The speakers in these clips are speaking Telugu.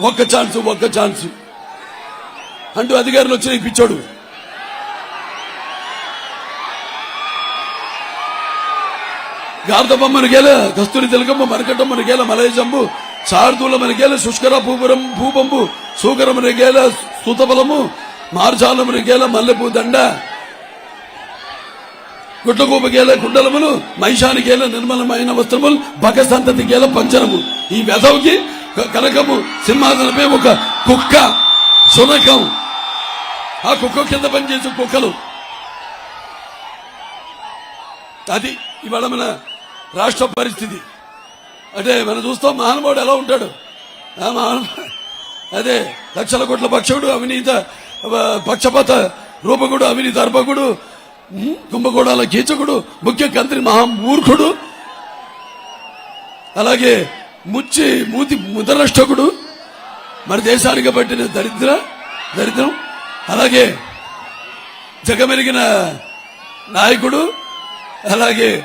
ఒక్క ఛాన్స్ ఒక్క ఛాన్స్. అంటూ అధికారులు వచ్చి పిచ్చోడు గార్దమ్మ గేల కస్తూరి తిలకమ్మ మరకటమ్మను గేల మలయజంబు శారదూల మనగేల శుష్కర భూపురం భూపంబు సూకర గేల సుతబలము మార్జాల గేల మల్లెపూ దండ గుట్టగూపకేల గుండలములు కుండలములు మైషాని నిర్మలమైన వస్త్రములు భగ సంతతికేల పంచనము ఈ వెధవుకి కనకము సింహాసనమే ఒక కుక్క సునకం ఆ కుక్క కింద పనిచేసే కుక్కలు. అది ఇవాళ మన రాష్ట్ర పరిస్థితి. అంటే మనం చూస్తాం మహానుభావుడు ఎలా ఉంటాడు. ఆ మహానుభావుడు అదే లక్షల కోట్ల పక్షుడు అవినీత పక్షపాత రూపకుడు అవినీత అర్పకుడు కుంభకోణాల కీచకుడు ముఖ్య కంత్రి మహామూర్ఖుడు. అలాగే ముచ్చి మూతి ముదనష్టకుడు మన దేశానికి పట్టిన దరిద్ర దరిద్రం. అలాగే జగమెరిగిన నాయకుడు అలాగే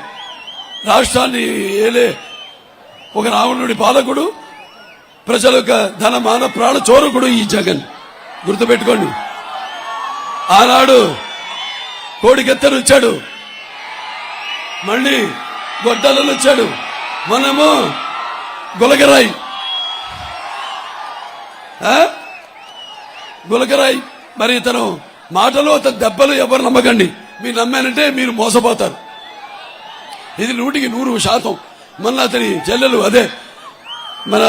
రాష్ట్రాన్ని ఏలే ఒక రావణుడి పాలకుడు ప్రజల యొక్క ధన మాన ప్రాణ చోరకుడు ఈ జగన్. గుర్తుపెట్టుకోండి. ఆనాడు కోడికెత్తను వచ్చాడు మళ్ళీ గొడ్డలను వచ్చాడు మనము గులగరాయి. ఆ? మరి ఇతను మాటలు అతని దెబ్బలు ఎవరు నమ్మకండి. మీరు నమ్మానంటే మీరు మోసపోతారు. ఇది నూటికి నూరు శాతం. మొన్న అతని చెల్లెలు అదే. మన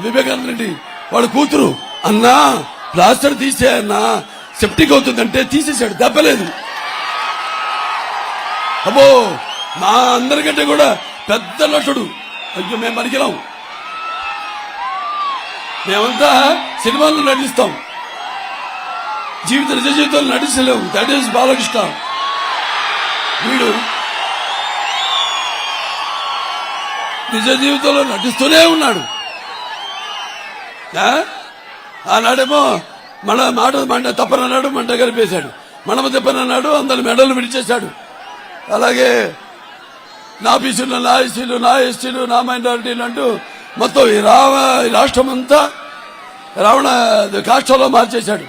వివేకానంద రెడ్డి వాడు కూతురు. అన్నా ప్లాస్టర్ తీసే అన్నా సెప్టిక్ అవుతుందంటే తీసేశాడు. దెబ్బలేదు. అబ్బో మా అందరికంటే కూడా పెద్ద నటుడు. అయ్యో మేము పనికిరాం. మేమంతా సినిమాల్లో నటిస్తాం. జీవిత నిజ జీవితంలో నటించలేము. That is Balakrishna. వీడు నిజ జీవితంలో నటిస్తూనే ఉన్నాడు. ఆ? ఆనాడేమో మన మాట మంట తప్పనన్నాడు మంట కలిపేశాడు. మనమ తప్పనన్నాడు అందరి మెడలు విడిచేశాడు. అలాగే నా బీసీలు నా ఎస్సీలు నా ఎస్టీలు నా మైనారిటీలు అంటూ మొత్తం ఈ రావ ఈ రాష్ట్రం అంతా రావణ కాష్టంలో మార్చేశాడు.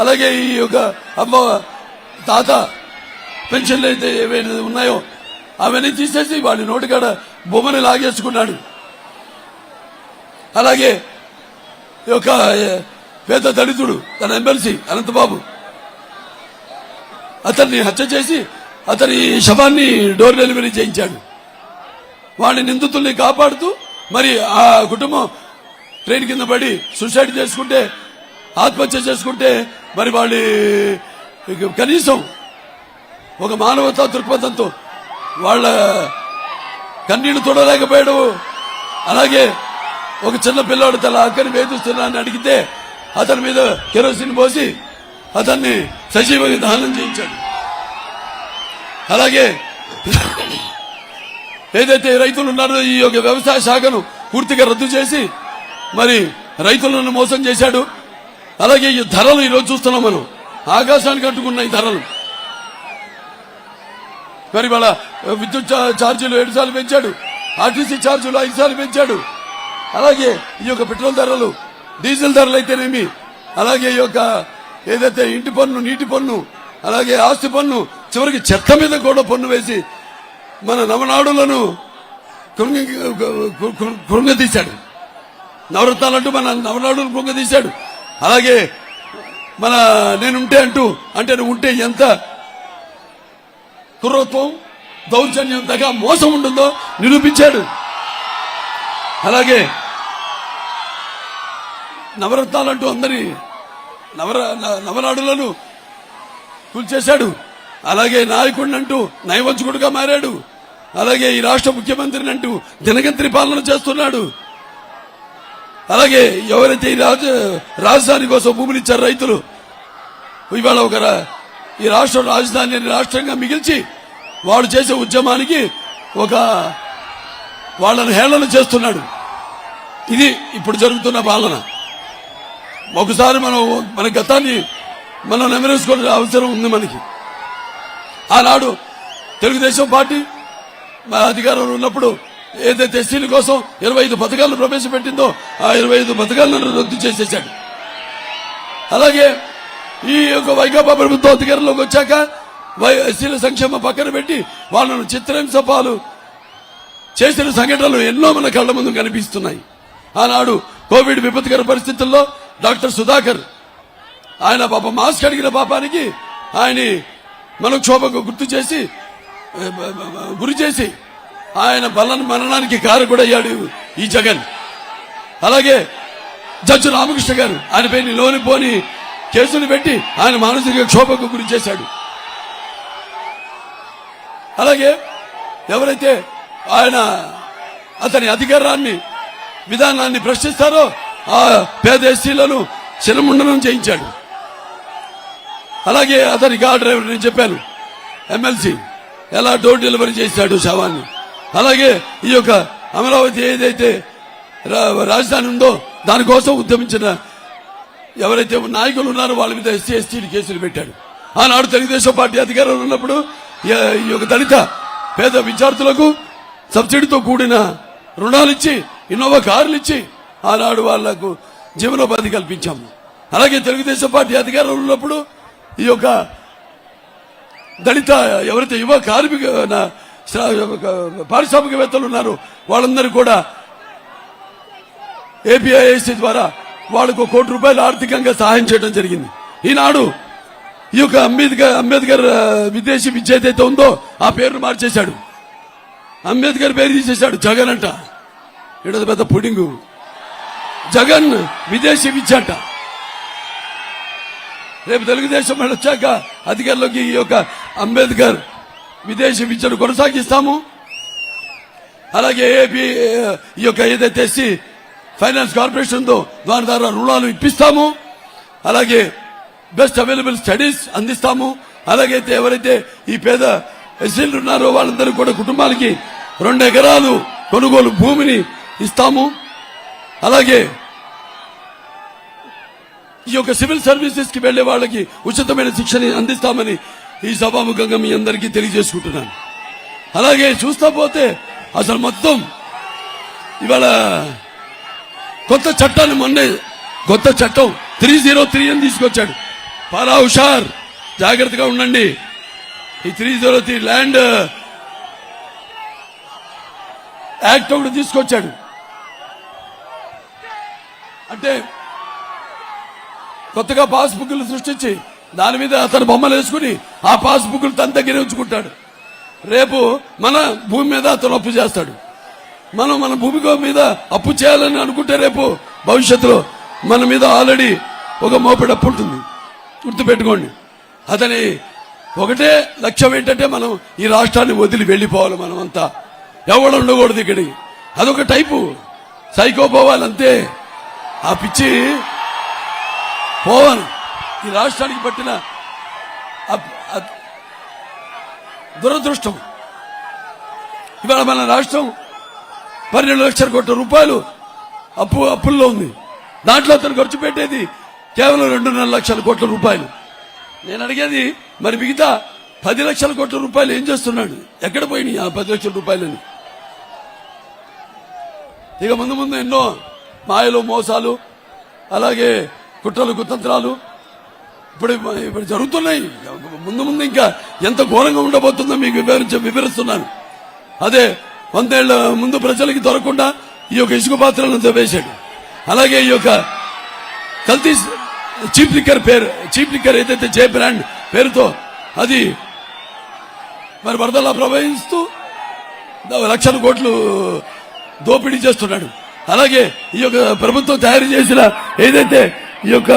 అలాగే ఈ యొక్క అమ్మ తాత పెన్షన్లు అయితే ఏవైనా ఉన్నాయో అవన్నీ తీసేసి వాడి నోటికాడ బొమ్మని లాగేసుకున్నాడు. అలాగే ఈ యొక్క పేద దళితుడు తన ఎమ్మెల్సీ అనంతబాబు అతన్ని హత్య చేసి అతని శవాన్ని డోర్ డెలివరీ చేయించాడు. వాడి నిందితుల్ని కాపాడుతూ మరి ఆ కుటుంబం ట్రైన్ కింద పడి సూసైడ్ చేసుకుంటే ఆత్మహత్య చేసుకుంటే మరి వాళ్ళ కనీసం ఒక మానవతా దృక్పథంతో వాళ్ళ కన్నీళ్ళు తొడలేకపోయాడు. అలాగే ఒక చిన్న పిల్లాడు తల అక్కని వేధిస్తున్నానని అడిగితే అతని మీద కెరోసిన్ పోసి అతన్ని సజీవంగా దహనం చేయించాడు. అలాగే ఏదైతే రైతులు ఉన్నారో ఈ యొక్క వ్యవసాయ శాఖను పూర్తిగా రద్దు చేసి మరి రైతులను మోసం చేశాడు. అలాగే ఈ ధరలు ఈరోజు చూస్తున్నాం మనం. ఆకాశానికి అంటుకున్న ఈ ధరలు. మరి వాళ్ళ విద్యుత్ చా- ఛార్జీలు ఏడు సార్లు పెంచాడు. ఆర్టీసీ ఛార్జీలు ఐదు సార్లు పెంచాడు. అలాగే ఈ యొక్క పెట్రోల్ ధరలు డీజిల్ ధరలు అయితేనేమి. అలాగే ఈ యొక్క ఏదైతే ఇంటి పన్ను నీటి పన్ను అలాగే ఆస్తి పన్ను చివరికి చెత్త మీద కూడా పన్ను వేసి మన నవనాడులను కృంగ కృ- కృంగతీశాడు నవరత్నాలంటూ మన నవనాడులు కృంగతీశాడు అలాగే మన నేనుంటే అంటూ అంటే నువ్వు ఉంటే ఎంత కుర్రత్వం దౌర్జన్యం దగ్గర మోసం ఉంటుందో నిరూపించాడు. అలాగే నవరత్నాలంటూ అందరి నవర నవనాడులను కూల్చేశాడు. అలాగే నాయకుడిని అంటూ నైవంచకుడుగా మారాడు. అలాగే ఈ రాష్ట్ర ముఖ్యమంత్రిని అంటూ దినగంత్రి పాలన చేస్తున్నాడు. అలాగే ఎవరైతే ఈ రాజ రాజధాని కోసం భూములు ఇచ్చారు రైతులు ఇవాళ ఒక రా- ఈ రాష్ట్ర రాజధాని రాష్ట్రంగా మిగిల్చి వాడు చేసే ఉద్యమానికి ఒక వాళ్ళని హేళన చేస్తున్నాడు. ఇది ఇప్పుడు జరుగుతున్న పాలన. ఒకసారి మనం మన గతాన్ని మనం నెమరేసుకోవాల్సిన అవసరం ఉంది మనకి. ఆనాడు తెలుగుదేశం పార్టీ మా అధికారంలో ఉన్నప్పుడు ఏదైతే ఎస్సీల కోసం ఇరవై ఐదు పథకాలను ప్రవేశపెట్టిందో ఆ ఇరవై ఐదు పథకాలను రద్దు చేసేశాడు. అలాగే ఈ యొక్క వైకాపా ప్రభుత్వం అధికారంలోకి వచ్చాక ఎస్సీల సంక్షేమ పక్కన పెట్టి వాళ్ళను చిత్రహింస పాలు చేసిన సంఘటనలు ఎన్నో మన కళ్ళ ముందు కనిపిస్తున్నాయి. ఆనాడు కోవిడ్ విపత్కర పరిస్థితుల్లో డాక్టర్ సుధాకర్ ఆయన పాప మాస్క్ అడిగిన పాపానికి ఆయన మనక్షోభకు గుర్తు చేసి గురి చేసి ఆయన బలన మరణానికి కారకుడయ్యాడు ఈ జగన్. అలాగే జడ్జి రామకృష్ణ గారు ఆయన పైన లోని పోని కేసులు పెట్టి ఆయన మానసిక క్షోభకు గురి చేశాడు. అలాగే ఎవరైతే ఆయన అతని అధికారాన్ని విధానాన్ని ప్రశ్నిస్తారో ఆ పేద ఎస్టీలను శిరముండనం చేయించాడు. అలాగే అతని కార్ డ్రైవర్ నేను చెప్పాను ఎమ్మెల్సీ ఎలా డోర్ డెలివరీ చేశాడు శవాన్ని? అలాగే ఈ యొక్క అమరావతి ఏదైతే రా- రాజధాని ఉందో దానికోసం ఉద్యమించిన ఎవరైతే నాయకులు ఉన్నారో వాళ్ళ మీద ఎస్సీ ఎస్టీలు కేసులు పెట్టాడు. ఆనాడు తెలుగుదేశం పార్టీ అధికారంలో ఉన్నప్పుడు ఈ- ఈ యొక్క దళిత పేద విద్యార్థులకు సబ్సిడీతో కూడిన రుణాలు ఇచ్చి ఇన్నోవా కార్లు ఇచ్చి ఆనాడు వాళ్ళకు జీవనోపాధి కల్పించాము. అలాగే తెలుగుదేశం పార్టీ అధికారంలో ఉన్నప్పుడు ఈ యొక్క దళిత ఎవరైతే యువ కార్మిక పారిశ్రామికవేత్తలు ఉన్నారు వాళ్ళందరూ కూడా ఏపీఐఏసీ ద్వారా వాళ్ళకు కోటి రూపాయలు ఆర్థికంగా సహాయం చేయడం జరిగింది. ఈనాడు ఈ యొక్క అంబేద్కర్ అంబేద్కర్ విదేశీ విద్య ఏదైతే ఉందో ఆ పేరును మార్చేశాడు. అంబేద్కర్ పేరు తీసేశాడు జగన్ అంట. ఇడది పెద్ద పుడింగు. జగన్ విదేశీ విద్య అంట. రేపు తెలుగుదేశం వాళ్ళు వచ్చాక అధికారులకి ఈ యొక్క అంబేద్కర్ విదేశీ విద్యను కొనసాగిస్తాము. అలాగే ఏపీ ఈ యొక్క ఏదైతే ఎస్సీ ఫైనాన్స్ కార్పొరేషన్ ఉందో దాని ద్వారా రుణాలు ఇప్పిస్తాము. అలాగే బెస్ట్ అవైలబుల్ స్టడీస్ అందిస్తాము. అలాగే ఎవరైతే ఈ పేద ఎస్సీలు ఉన్నారో వాళ్ళందరూ కూడా కుటుంబానికి రెండు ఎకరాలు కొనుగోలు భూమిని ఇస్తాము. అలాగే ఈ యొక్క సివిల్ సర్వీసెస్కి వెళ్ళే వాళ్ళకి ఉచితమైన శిక్షణ అందిస్తామని ఈ సభాముఖంగా మీ అందరికీ తెలియజేసుకుంటున్నాను. అలాగే చూస్తా పోతే అసలు మొత్తం ఇవాళ కొత్త చట్టాన్ని మొన్నే కొత్త చట్టం త్రీ జీరో త్రీ అని తీసుకొచ్చాడు. పాలా హుషార్ జాగ్రత్తగా ఉండండి. ఈ three zero three land act ఒకటి తీసుకొచ్చాడు. అంటే కొత్తగా పాస్బుక్లు సృష్టించి దాని మీద అతను బొమ్మలు వేసుకుని ఆ పాస్బుక్లు తన దగ్గర ఉంచుకుంటాడు. రేపు మన భూమి మీద అతను అప్పు చేస్తాడు. మనం మన భూమి మీద అప్పు చేయాలని అనుకుంటే రేపు భవిష్యత్తులో మన మీద ఆల్రెడీ ఒక మోపెడు అప్పు ఉంటుంది. గుర్తుపెట్టుకోండి. అతని ఒకటే లక్ష్యం ఏంటంటే మనం ఈ రాష్ట్రాన్ని వదిలి వెళ్ళిపోవాలి మనం అంతా ఎవడు ఉండకూడదు ఇక్కడికి. అదొక టైపు. సైకో పోవాలి అంతే ఆ పిచ్చి పోవాలి. ఈ రాష్ట్రానికి పట్టిన అ- దురదృష్టం. ఇవాళ మన రాష్ట్రం పన్నెండు లక్షల కోట్ల రూపాయలు అప్పు అప్పుల్లో ఉంది. దాంట్లో అతను ఖర్చు పెట్టేది కేవలం రెండున్నర లక్షల కోట్ల రూపాయలు. నేను అడిగేది మరి మిగతా పది లక్షల కోట్ల రూపాయలు ఏం చేస్తున్నాడు? ఎక్కడ పోయినాయి ఆ పది లక్షల రూపాయలని? ఇక ముందు ముందు ఎన్నో మాయలు మోసాలు అలాగే కుట్రలు కుతంత్రాలు ఇప్పుడు ఇప్పుడు జరుగుతున్నాయి. ముందు ముందు ఇంకా ఎంత ఘోరంగా ఉండబోతుందో మీకు వివరించ వివరిస్తున్నాను. అదే వందేళ్ళ ముందు ప్రజలకి దొరకకుండా ఈ యొక్క ఇసుక పాత్రలను వేశాడు అలాగే ఈ యొక్క కల్తీ చీప్ లిక్కర్ పేరు చీప్ లిక్కర్ ఏదైతే జే బ్రాండ్ పేరుతో అది మరి వరదలా ప్రవహిస్తూ లక్షల కోట్లు దోపిడీ చేస్తున్నాడు. అలాగే ఈ యొక్క ప్రభుత్వం తయారు చేసిన ఏదైతే ఈ యొక్క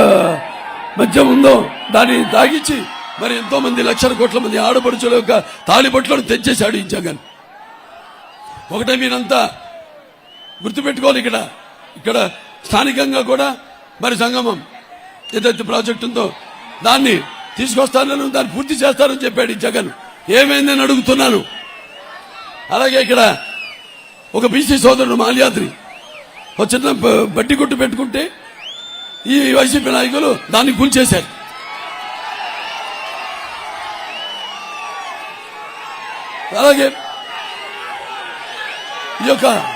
మద్యం ఉందో దాన్ని తాగించి మరి ఎంతో మంది లక్షల కోట్ల మంది ఆడపడుచుల యొక్క తాలిబొట్లను తెచ్చేశాడు ఈ జగన్ ఒకటే మీరంతా గుర్తుపెట్టుకోవాలి ఇక్కడ. ఇక్కడ స్థానికంగా కూడా మరి సంగమం ఏదైతే ప్రాజెక్ట్ ఉందో దాన్ని తీసుకొస్తానని దాన్ని పూర్తి చేస్తానని చెప్పాడు ఈ జగన్. ఏమైందని అడుగుతున్నాను. అలాగే ఇక్కడ ఒక బీసీ సోదరుడు మాల్యాద్రి. ఒక చిన్న బట్టి కొట్టు పెట్టుకుంటే ఈ వైసీపీ నాయకులు దాన్ని గుంచేశారు. అలాగే ఈ యొక్క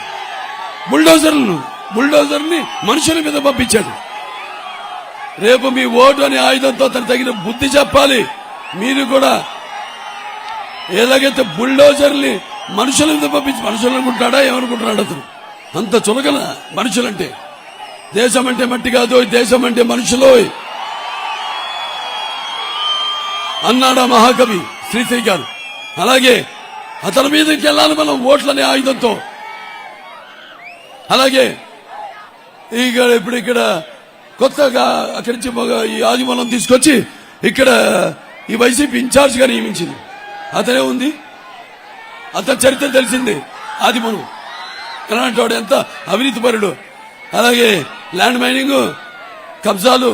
బుల్డోజర్లను బుల్డోజర్ని మనుషుల మీద పంపించాడు. రేపు మీ ఓటు అనే ఆయుధంతో తను తగిన బుద్ధి చెప్పాలి. మీరు కూడా ఎలాగైతే బుల్డోజర్ని మనుషుల మీద పంపించి మనుషులు అనుకుంటాడా ఏమనుకుంటున్నాడు అతను? అంత చులకన మనుషులంటే దేశం అంటే మట్టి కాదు దేశం అంటే మనుషులోయ్. అన్నాడా మహాకవి శ్రీశ్రీ గారు. అలాగే అతని మీదకి వెళ్ళాలి మనం ఓట్లనే ఆయుధంతో. అలాగే ఇక్కడ ఇప్పుడు ఇక్కడ కొత్తగా అక్కడి నుంచి ఈ ఆదిమూలం తీసుకొచ్చి ఇక్కడ ఈ వైసీపీ ఇన్ఛార్జ్గా నియమించింది. అతనే ఉంది. అతని చరిత్ర తెలిసింది. ఆదిమూలం. ఎలాంటి వాడు ఎంత అవినీతిపరుడు అలాగే ల్యాండ్ మైనింగ్ కబ్జాలు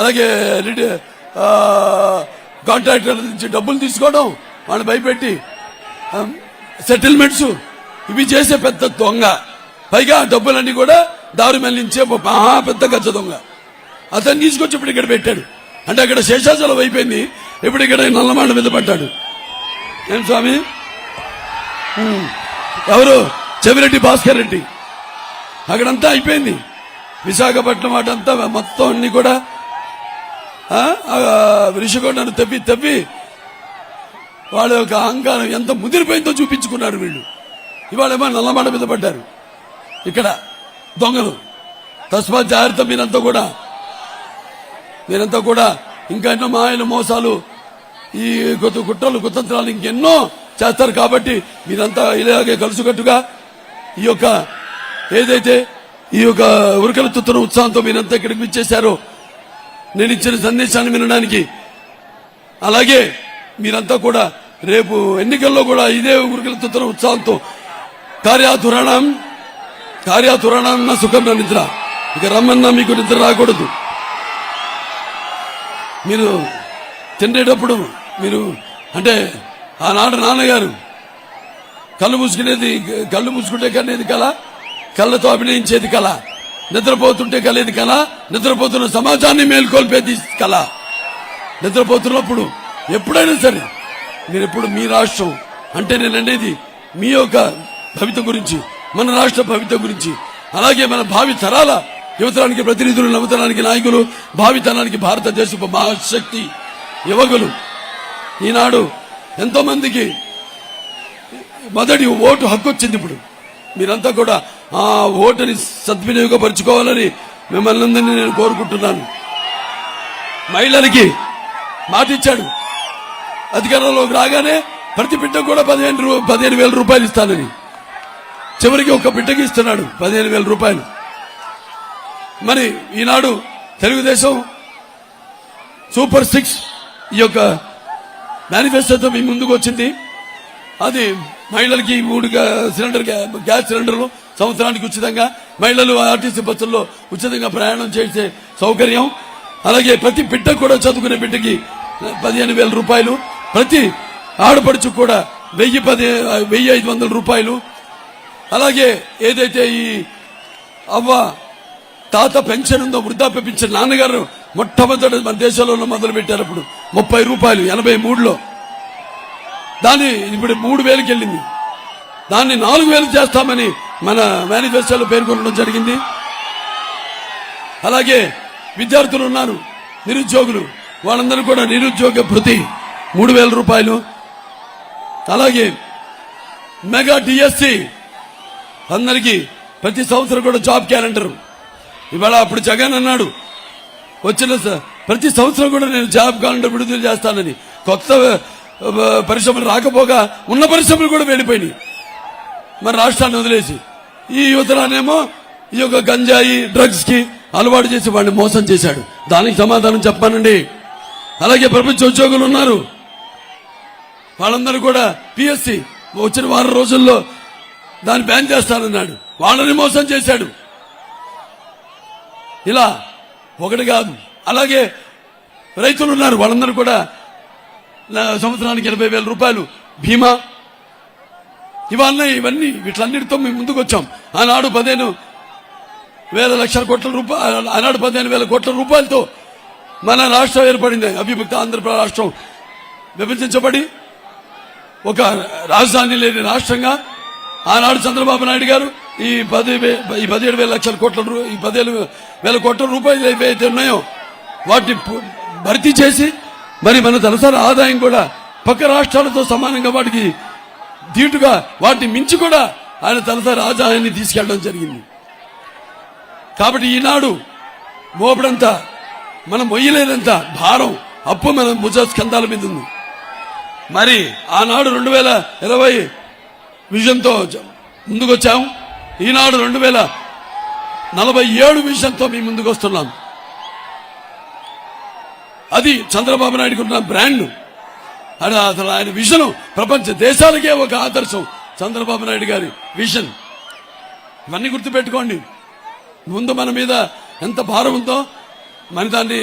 అలాగే కాంట్రాక్టర్ నుంచి డబ్బులు తీసుకోవడం వాళ్ళు భయపెట్టి సెటిల్మెంట్స్ ఇవి చేసే పెద్ద దొంగ. పైగా ఆ డబ్బులన్నీ కూడా దారి మళ్ళించే మహా పెద్ద గజ దొంగ. అతన్ని తీసుకొచ్చి ఇప్పుడు ఇక్కడ పెట్టాడు. అంటే అక్కడ శేషాచలం అయిపోయింది. ఇప్పుడు ఇక్కడ నల్లమాండ మీద పడ్డాడు. ఏం స్వామి. ఎవరు? చెవిరెడ్డి భాస్కర్ రెడ్డి. అక్కడంతా అయిపోయింది. విశాఖపట్నం అటంతా మొత్తం అన్ని కూడా ఋషికొండను తవ్వి తవ్వి వాళ్ళ యొక్క అహంకారం ఎంత ముదిరిపోయిందో చూపించుకున్నారు వీళ్ళు. ఇవాళేమో నల్లమాట మీద పడ్డారు. ఇక్కడ దొంగలు. తస్మాత్ జాగ్రత్త మీరంతా కూడా. మీరంతా కూడా ఇంకా ఎన్నో మాయలు మోసాలు ఈ కొత్త కుట్రలు కుతంత్రాలు ఇంకెన్నో చేస్తారు కాబట్టి మీరంతా ఇలాగే కలుసుకట్టుగా ఈ యొక్క ఏదైతే ఈ యొక్క ఉరకల ఉత్సాహంతో మీరంతా ఇక్కడికి విచ్చేశారో నేను ఇచ్చిన సందేశాన్ని వినడానికి. అలాగే మీరంతా కూడా రేపు ఎన్నికల్లో కూడా ఇదే ఉరకల ఉత్సాహంతో కార్యాతురణం కార్యాతురణం నా సుఖం నిద్ర. ఇక రమ్మన్నా మీకు నిద్ర రాకూడదు. మీరు తినేటప్పుడు మీరు అంటే ఆనాడు నాన్నగారు కళ్ళు మూసుకునేది కళ్ళు మూసుకుంటే కనేది కళ కళ్ళతో అభినయించేది కళ నిద్రపోతుంటే కలేది కళ నిద్రపోతున్న సమాజాన్ని మేల్కొల్పేది కళ నిద్రపోతున్నప్పుడు ఎప్పుడైనా సరే మీరు ఎప్పుడు మీ రాష్ట్రం అంటే నేను అనేది మీ యొక్క భవిత గురించి మన రాష్ట్ర భవిత గురించి అలాగే మన భావి తరాల యువతరానికి ప్రతినిధులు నవతరానికి నాయకులు భావితరానికి భారతదేశపు మహాశక్తి యువకులు. ఈనాడు ఎంతో మందికి మొదటి ఓటు హక్కు వచ్చింది ఇప్పుడు. మీరంతా కూడా ఆ ఓటుని సద్వినియోగపరుచుకోవాలని మిమ్మల్ని అందరినీ నేను కోరుకుంటున్నాను. మహిళలకి మాటిచ్చాడు. అధికారంలోకి రాగానే ప్రతి బిడ్డకు కూడా పదిహేను పదిహేను వేల రూపాయలు ఇస్తానని. చివరికి ఒక బిడ్డకి ఇస్తున్నాడు పదిహేను వేల రూపాయలు. మరి ఈనాడు తెలుగుదేశం సూపర్ సిక్స్ ఈ యొక్క మేనిఫెస్టోతో మీ ముందుకు వచ్చింది. అది మహిళలకి మూడు సిలిండర్ గ్యాస్ సిలిండర్లు సంవత్సరానికి ఉచితంగా. మహిళలు ఆర్టీసీ బస్సుల్లో ఉచితంగా ప్రయాణం చేసే సౌకర్యం. అలాగే ప్రతి బిడ్డ కూడా చదువుకునే బిడ్డకి పదిహేను వేల రూపాయలు. ప్రతి ఆడపడుచు కూడా వెయ్యి పది వెయ్యి ఐదు వందల రూపాయలు. అలాగే ఏదైతే ఈ అవ్వ తాత పెన్షన్ ఉందో వృద్ధాప్య పెన్షన్ నాన్నగారు మొట్టమొదటి మన దేశంలో మొదలు పెట్టారు అప్పుడు ముప్పై రూపాయలు ఎనభై మూడులో. దాన్ని ఇప్పుడు మూడు వేలకు వెళ్ళింది. దాన్ని నాలుగు వేలు చేస్తామని మన మేనిఫెస్టోలో పేర్కొనడం జరిగింది. అలాగే విద్యార్థులు ఉన్నారు నిరుద్యోగులు వాళ్ళందరూ కూడా నిరుద్యోగ భృతి మూడు వేల రూపాయలు. అలాగే మెగా డిఎస్సి అందరికీ ప్రతి సంవత్సరం కూడా జాబ్ క్యాలెండర్. ఇవాళ అప్పుడు జగన్ అన్నాడు వచ్చిన స- ప్రతి సంవత్సరం కూడా నేను జాబ్ క్యాలెండర్ విడుదల చేస్తానని. కొత్త పరిశ్రమలు రాకపోగా ఉన్న పరిశ్రమలు కూడా వెళ్ళిపోయినాయి మన రాష్ట్రాన్ని వదిలేసి ఈ యువతరానేమో ఈ యొక్క గంజాయి డ్రగ్స్కి అలవాటు చేసి వాడిని మోసం చేశాడు. దానికి సమాధానం చెప్పానండి. అలాగే ప్రపంచ ఉద్యోగులు ఉన్నారు. వాళ్ళందరూ కూడా పిఎస్సి వచ్చిన వారం రోజుల్లో దాన్ని బ్యాన్ చేస్తానన్నాడు. వాళ్ళని మోసం చేశాడు. ఇలా ఒకటి కాదు. అలాగే రైతులు ఉన్నారు. వాళ్ళందరూ కూడా సంవత్సరానికి ఎనభై వేల రూపాయలు. భీమా. ఇవన్నీ ఇవన్నీ వీటిలన్నిటితో మేము ముందుకు వచ్చాం. ఆనాడు పదిహేను వేల లక్షల కోట్ల రూపాయలు ఆనాడు పదిహేను వేల కోట్ల రూపాయలతో మన రాష్ట్రం ఏర్పడింది. అవిభక్త ఆంధ్రప్రదేశ్ రాష్ట్రం విభజించబడి ఒక రాజధాని లేని రాష్ట్రంగా ఆనాడు చంద్రబాబు నాయుడు గారు ఈ పది ఈ పదిహేడు వేల లక్షల కోట్ల ఈ పదిహేడు వేల కోట్ల రూపాయలు ఏవైతే ఉన్నాయో వాటిని భర్తీ చేసి మరి మన తలసరి ఆదాయం కూడా పక్క రాష్ట్రాలతో సమానంగా వాటికి దీటుగా వాటిని మించి కూడా ఆయన తలసరి ఆదాయాన్ని తీసుకెళ్ళడం జరిగింది. కాబట్టి ఈనాడు మోపడంతా మనం మొయ్యలేనంత భారం అప్పు మన భుజ స్కంధాల మీద ఉంది. మరి ఆనాడు రెండు వేల ఇరవై విజయంతో ముందుకొచ్చాము ఈనాడు రెండు వేల నలభై ఏడు విజయంతో మేము ముందుకు వస్తున్నాం అది చంద్రబాబు నాయుడుకు ఉన్న బ్రాండ్ అది అసలు ఆయన విజన్ ప్రపంచ దేశాలకే ఒక ఆదర్శం. చంద్రబాబు నాయుడు గారి విజన్ ఇవన్నీ గుర్తుపెట్టుకోండి. ముందు మన మీద ఎంత భారం ఉందో మన దాన్ని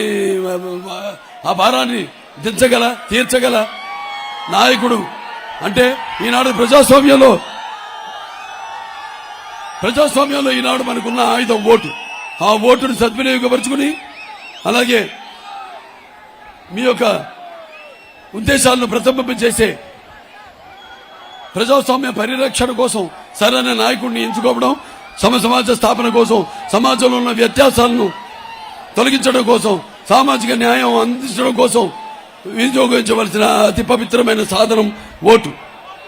ఆ భారాన్ని దించగల తీర్చగల నాయకుడు. అంటే ఈనాడు ప్రజాస్వామ్యంలో ప్రజాస్వామ్యంలో ఈనాడు మనకున్న ఆయుధం ఓటు. ఆ ఓటును సద్వినియోగపరుచుకుని అలాగే మీ యొక్క ఉద్దేశాలను ప్రతిబింబం చేసే ప్రజాస్వామ్య పరిరక్షణ కోసం సరైన నాయకుడిని ఎంచుకోవడం సమ సమాజ స్థాపన కోసం సమాజంలో ఉన్న వ్యత్యాసాలను తొలగించడం కోసం సామాజిక న్యాయం అందించడం కోసం వినియోగించవలసిన అతి పవిత్రమైన సాధనం ఓటు.